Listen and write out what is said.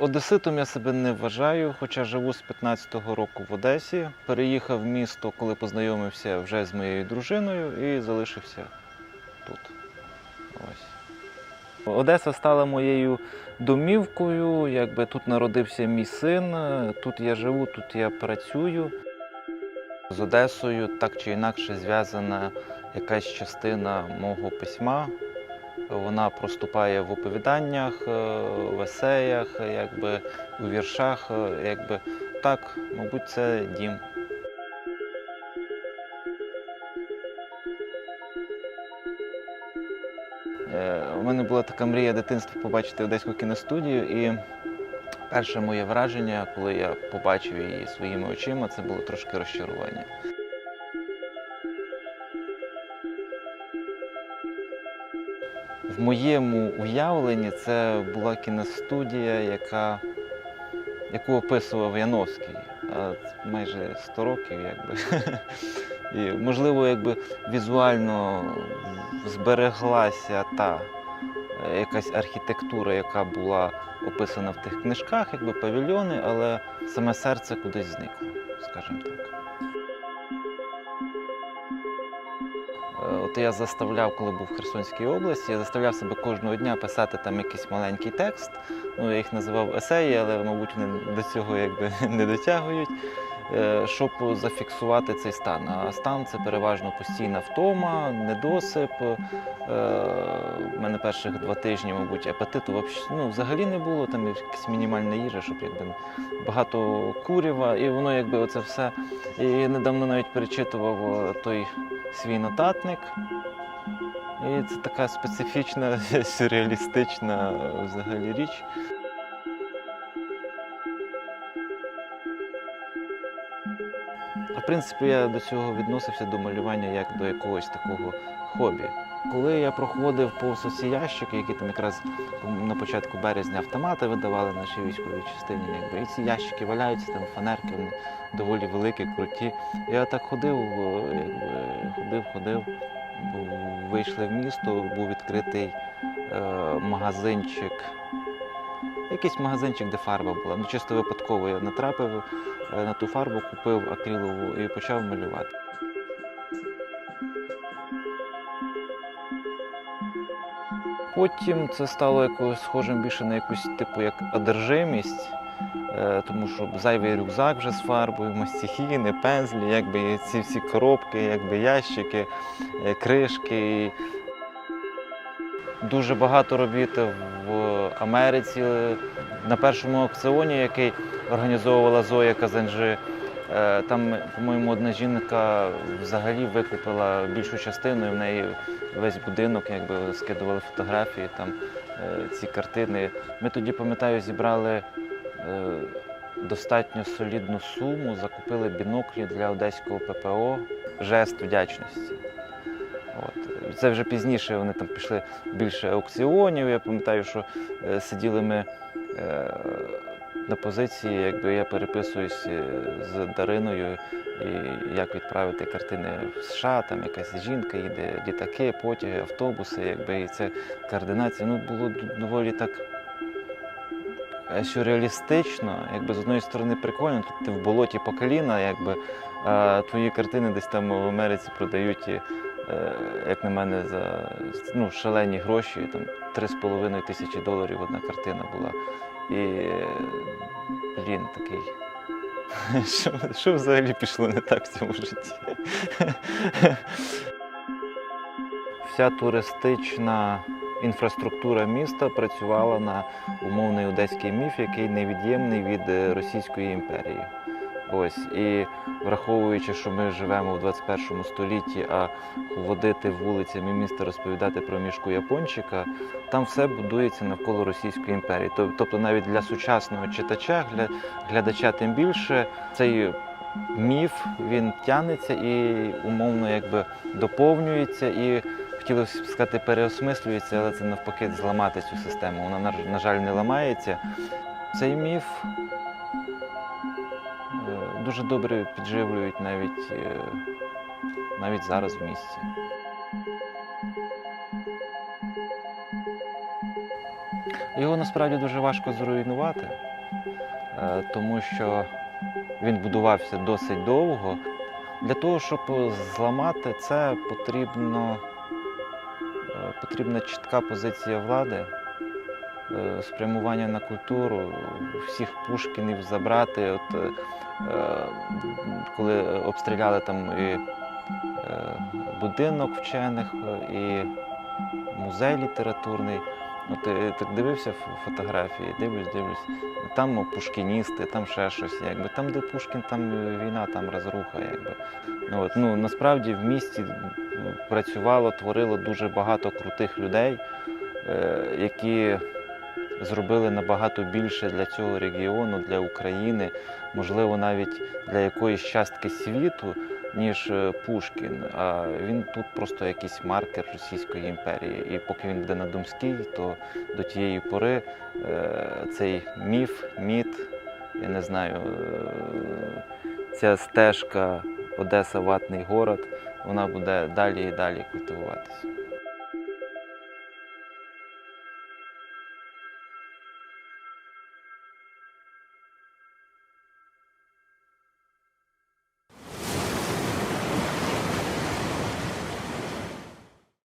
Одеситом я себе не вважаю, хоча живу з 15-го року в Одесі. Переїхав в місто, коли познайомився вже з моєю дружиною і залишився тут. Ось. Одеса стала моєю домівкою, якби тут народився мій син, тут я живу, тут я працюю. З Одесою так чи інакше зв'язана якась частина мого письма. Вона проступає в оповіданнях, е, в есеях, якби, у віршах. е, Якби. Так, мабуть, це дім. Е, У мене була така мрія дитинства побачити одеську кіностудію, і перше моє враження, коли я побачив її своїми очима, це було трошки розчарування. Моєму уявленні це була кіностудія, яка, яку описував Яновський. Майже 100 років, якби. І, можливо, якби візуально збереглася та е, якась архітектура, яка була описана в тих книжках, якби павільйони, але саме серце кудись зникло, скажімо так. От я заставляв, коли був в Херсонській області, я заставляв себе кожного дня писати там якийсь маленький текст. Ну, я їх називав есеї, але, мабуть, вони до цього якби не дотягують, е, щоб зафіксувати цей стан. А стан це переважно постійна втома, недосип. Е, У мене перших два тижні, мабуть, апетиту ну, взагалі не було, там якась мінімальна їжа, щоб якби багато курява, і воно якби оце все. І недавно навіть перечитував е, той свій нотатник. І це така специфічна, сюрреалістична е, взагалі річ. В принципі, я до цього відносився до малювання як до якогось такого хобі. Коли я проходив повз оці ящики, які там якраз на початку березня автомати видавали нашій військовій частині, якби і ці ящики валяються, там фанерки, вони доволі великі, круті. Я так ходив, якби, ходив, ходив. Вийшли в місто, був відкритий е, магазинчик. Якийсь магазинчик, де фарба була. Ну, чисто випадково я натрапив е, на ту фарбу, купив акрилову і почав малювати. Потім це стало якось схожим більше на якусь типу як одержимість, е, тому що зайвий рюкзак вже з фарбою, мастихіни, пензлі, якби ці всі коробки, якби ящики, е, кришки. Дуже багато робіт в Америці. На першому аукціоні, який організовувала Зоя Казанжи, е, там, по-моєму, одна жінка взагалі викупила більшу частину, і в неї весь будинок, якби скидували фотографії, там е, ці картини. Ми тоді, пам'ятаю, зібрали е, достатньо солідну суму, закупили біноклі для одеського ППО, жест вдячності. От. Це вже пізніше вони там пішли більше аукціонів. Я пам'ятаю, що е, сиділи ми е, на позиції, якби я переписуюсь е, з Дариною, і як відправити картини в США, там якась жінка їде, літаки, потяги, автобуси, якби і це координація. Ну, було доволі так е, сюрреалістично, якби з одної сторони прикольно, тут ти в болоті по коліна, якби а твої картини десь там в Америці продають, і, як на мене, за ну, шалені гроші, там 3,5 тисячі доларів одна картина була. І е, блін, такий. Що, що взагалі пішло не так в цьому житті? Вся туристична інфраструктура міста працювала на умовний одеський міф, який невід'ємний від е, Російської імперії. Ось і враховуючи, що ми живемо в 21 столітті, а водити вулицями міста, розповідати про мішку япончика, там все будується навколо Російської імперії. Тобто навіть для сучасного читача, для глядача тим більше цей міф він тягнеться і умовно якби доповнюється і. Хотілося б сказати, переосмислюється, але це навпаки зламати цю систему. Вона, на, жаль, не ламається. Цей міф дуже добре підживлюють навіть, е, навіть зараз в місті. Його насправді дуже важко зруйнувати, е, тому що він будувався досить довго. Для того, щоб зламати це, потрібно, е, потрібна чітка позиція влади, спрямування на культуру, всіх Пушкінів забрати. От, е, е, коли обстріляли там і е, будинок вчених, е, і музей літературний. От так дивився фотографії, дивлюсь, дивлюсь. Там пушкіністи, там ще щось. Якби. Там, де Пушкін, там війна, там розруха. Якби. Ну, От, ну, насправді в місті працювало, творило дуже багато крутих людей, е, які зробили набагато більше для цього регіону, для України, можливо, навіть для якоїсь частки світу, ніж е, Пушкін. А він тут просто якийсь маркер Російської імперії. І поки він буде на Думській, то до тієї пори е, цей міф, міт, я не знаю, е, ця стежка Одеса Ватний город, вона буде далі і далі культивуватися.